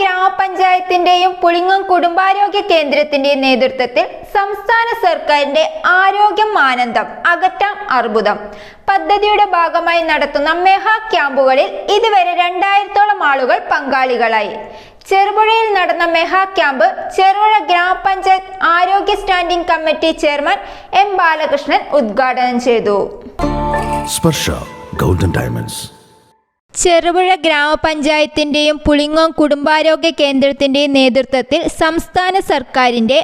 ഗ്രാമപഞ്ചായത്തിന്റെയും പുളിങ്ങം കുടുംബാരോഗ്യ കേന്ദ്രത്തിന്റെയും നേതൃത്വത്തിൽ സംസ്ഥാന സർക്കാരിന്റെ ആരോഗ്യം ആനന്ദം അകറ്റാം അർബുദം. പദ്ധതിയുടെ ഭാഗമായി നടത്തുന്ന മെഹാ ക്യാമ്പുകളിൽ ഇതുവരെ രണ്ടായിരത്തോളം ആളുകൾ പങ്കാളികളായി. ചെറുപുഴയിൽ നടന്ന മെഹാ ക്യാമ്പ് ചെറുപുഴ ഗ്രാമപഞ്ചായത്ത് ആരോഗ്യ standing committee chairman M Balakrishnan ഉദ്ഘാടനം ചെയ്തു. Sparsha golden diamonds. ചെറുപുഴ ഗ്രാമപഞ്ചായത്തിന്റെയും പുളിങ്ങോം കുടുംബാരോഗ്യ കേന്ദ്രത്തിന്റെയും നേതൃത്വത്തിൽ സംസ്ഥാന സർക്കാരിന്റെ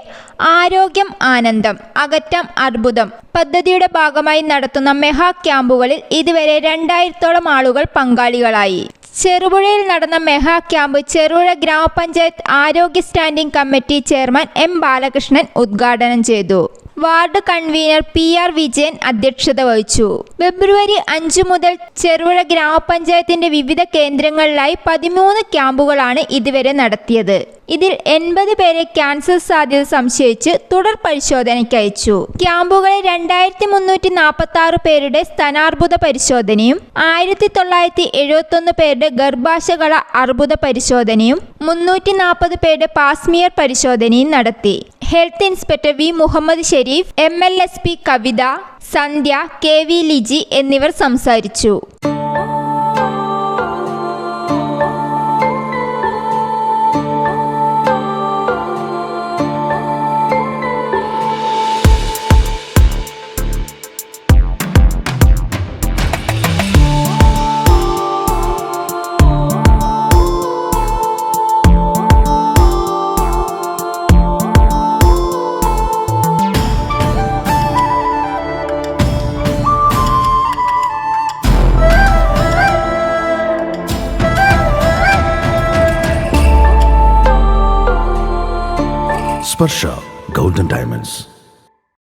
ആരോഗ്യം ആനന്ദം അകറ്റം അർബുദം പദ്ധതിയുടെ ഭാഗമായി നടത്തുന്ന മെഹാ ക്യാമ്പുകളിൽ ഇതുവരെ രണ്ടായിരത്തോളം ആളുകൾ പങ്കാളികളായി. ചെറുപുഴയിൽ നടന്ന മെഹാ ക്യാമ്പ് ചെറുപുഴ ഗ്രാമപഞ്ചായത്ത് ആരോഗ്യ standing committee chairman M Balakrishnan ഉദ്ഘാടനം ചെയ്തു. Ward convener P R Vijayan അധ്യക്ഷത വഹിച്ചു. ഫെബ്രുവരി അഞ്ചു മുതൽ ചെറുപുഴ ഗ്രാമപഞ്ചായത്തിന്റെ വിവിധ കേന്ദ്രങ്ങളിലായി പതിമൂന്ന് ക്യാമ്പുകളാണ് ഇതുവരെ നടത്തിയത്. ഇതിൽ എൺപത് പേരെ ക്യാൻസർ സാധ്യത സംശയിച്ച് തുടർ പരിശോധനയ്ക്ക് അയച്ചു. ക്യാമ്പുകളിൽ രണ്ടായിരത്തി മുന്നൂറ്റി നാൽപ്പത്തി ആറ് പേരുടെ സ്ഥാനാർബുദ പരിശോധനയും ആയിരത്തി തൊള്ളായിരത്തി എഴുപത്തി ഒന്ന് പേരുടെ ഗർഭാശകള അർബുദ പരിശോധനയും മുന്നൂറ്റി നാൽപ്പത് പേരുടെ പാസ്മിയർ പരിശോധനയും നടത്തി. Health inspector V Muhammad Sharif M L S P Kavitha Sandhya K V Liji എന്നിവർ സംസാരിച്ചു. സ്പർശ ഗോൾഡൻ ഡയമണ്ട്സ്.